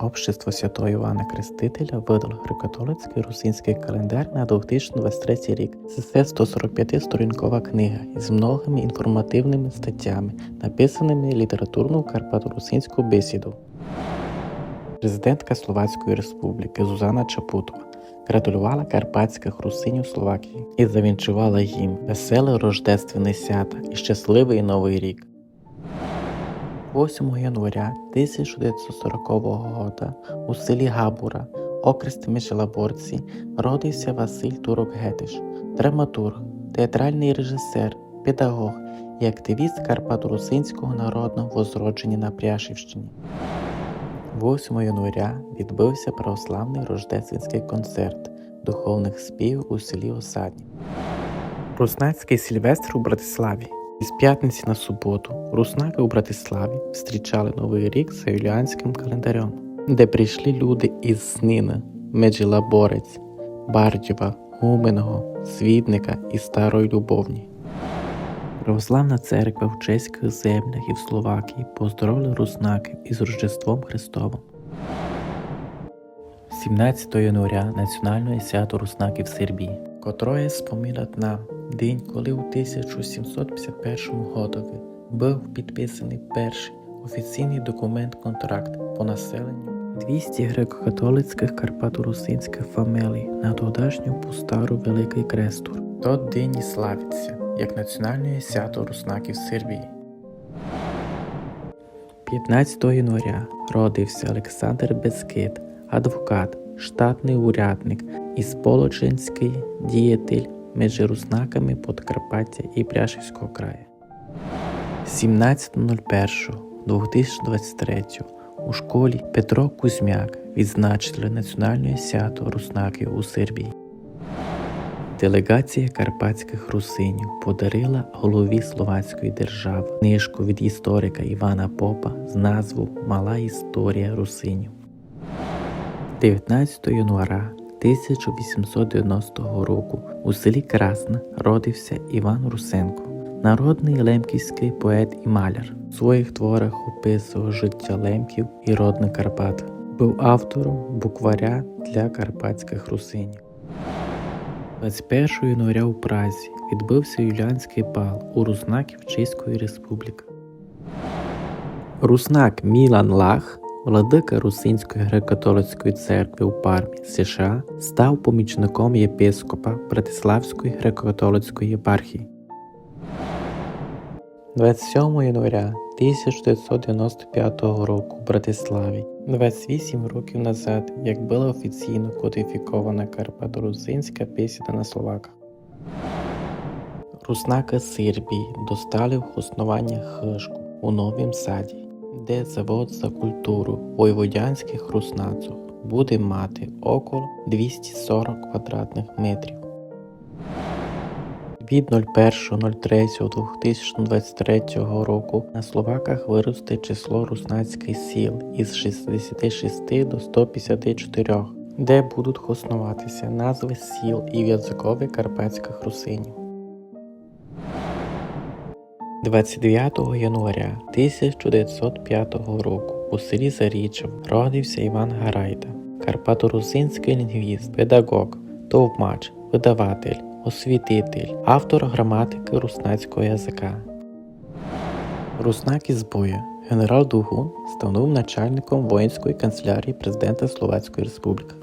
Общество Святого Івана Крестителя видало греко-католицький русинський календар на 2023 рік. Це 145-сторінкова книга із многими інформативними статтями, написаними літературну карпато-русинську бесіду. Президентка Словацької Республіки Зузана Чапутова гратулювала карпатських русинів Словакії і завінчувала їм веселе рождественне свята і щасливий новий рік. 8 января 1940 року у селі Габура, окрест Міжелаборці, родився Василь Турок Гетиш, драматург, театральний режисер, педагог і активіст Карпато-Русинського народного возродження на Пряшівщині. 8 января відбувся православний рождественський концерт духовних співів у селі Осадні. Руснацький Сільвестр у Братиславі. Із п'ятниці на суботу руснаки у Братиславі зустрічали Новий рік за юліанським календарем, де прийшли люди із Снина, Меджелаборець, Бардєва, Гуменого, Свідника і Старої Любовні. Православна церква в чеських землях і в Словакії поздоровила руснаків із Рождеством Христовим. 17 января національне свято руснаків Сербії, котроє спомінать нам день, коли у 1751 годові був підписаний перший офіційний документ-контракт по населенню 200 греко-католицьких карпато-русинських фамилій на тодашню пустару Великий Крестур. Тот день і славиться як національне свято руснаків Сербії. 15 января родився Олександр Бескид, адвокат, штатний урядник і сполоченський діятель між руснаками Подкарпаття і Пряшівського краю. 17.01.2023 у школі Петро Кузьмяк відзначили національне свято руснаків у Сербії. Делегація карпатських русинів подарила голові Словацької держави книжку від історика Івана Попа з назву Мала історія русинів. 19 января 1890 року у селі Красна родився Іван Русенко, народний лемківський поет і маляр. У своїх творах описував життя лемків і родне Карпат. Був автором букваря для карпатських русинів. 21 января у Празі відбувся юліанський бал у Руснаків Чеської Республіки. Руснак Мілан Лах, владика Русинської греко-католицької церкви у Пармі, США, став помічником єпископа Братиславської греко-католицької єпархії. 27 января 1995 року в Братиславі, 28 років назад, як була офіційно кодифікована карпато-русинська бесіда на словаках. Сербії достали в основання хишку у Новім Саді, де завод за культуру войводянських руснаців буде мати около 240 квадратних метрів. Від 01.03.2023 року на Словаках виросте число руснацьких сіл із 66 до 154, де будуть основатися назви сіл і язикові карпатських русинів. 29 января 1905 року у селі Зарічев родився Іван Гарайда, карпато-русинський лінгвіст, педагог, товмач, видаватель освітитель, автор граматики руснацького язика. Руснак із боя генерал Дугун став новим начальником воїнської канцелярії президента Словацької Республіки.